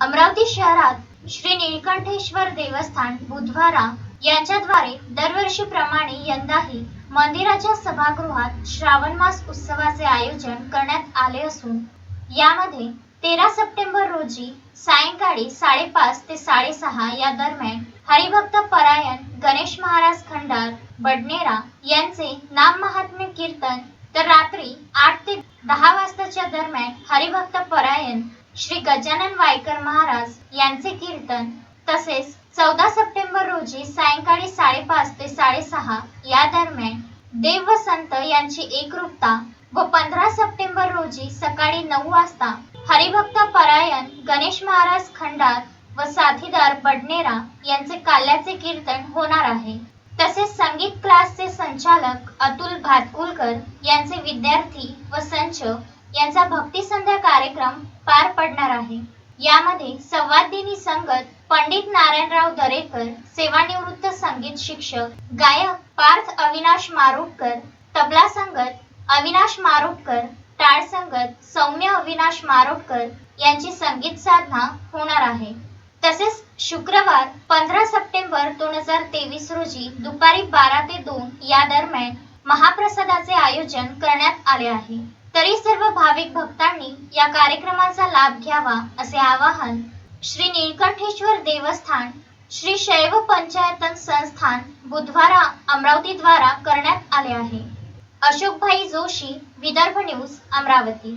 अमरावती शहरात श्री निळकंठेश्वर देवस्थान बुधवारा यांच्याद्वारे दरवर्षीप्रमाणे यंदाही मंदिराच्या सभागृहात श्रावण मास उत्सवाचे आयोजन करण्यात आले असून यामध्ये तेरा सप्टेंबर रोजी सायंकाळी साडेपाच ते साडेसहा या दरम्यान हरिभक्त परायण गणेश महाराज खंडार बडनेरा यांचे नाम महात्म्य कीर्तन तर रात्री आठ ते दहा वाजताच्या दरम्यान हरिभक्त परायण श्री गजानन वायकर महाराज यांचे कीर्तन तसेच चौदा सप्टेंबर रोजी सायंकाळी साडेपाच ते साडेसहा या दरम्यान देव व संत यांची एकरूपता व पंधरा सप्टेंबर रोजी सकाळी नऊ वाजता हरिभक्त परायण गणेश महाराज खंडार व साथीदार बडनेरा यांचे काल्याचे कीर्तन होणार आहे. तसेच संगीत क्लासचे संचालक अतुल भातकुलकर यांचे विद्यार्थी व संच यांचा भक्ती संध्या कार्यक्रम पार पडणार आहे. यामध्ये संवादिनी संगत पंडित नारायणराव दरेकर सेवानिवृत्त संगीत शिक्षक गायक पार्थ अविनाश मारुटकर तबला संगत अविनाश मारुटकर टाळ संगत सौम्य अविनाश मारोटकर यांची संगीत साधना होणार आहे. तसेच शुक्रवार पंधरा सप्टेंबर दोन हजार तेवीस रोजी दुपारी बारा ते दोन या दरम्यान महाप्रसादाचे आयोजन करण्यात आले आहे. तरी सर्व भाविक भक्तांनी या कार्यक्रमाचा लाभ घ्यावा असे आवाहन श्री निळकंठेश्वर देवस्थान श्री शैव पंचायतन संस्थान बुधवारा अमरावती द्वारा करण्यात आले आहे. अशोकभाई जोशी विदर्भ न्यूज अमरावती.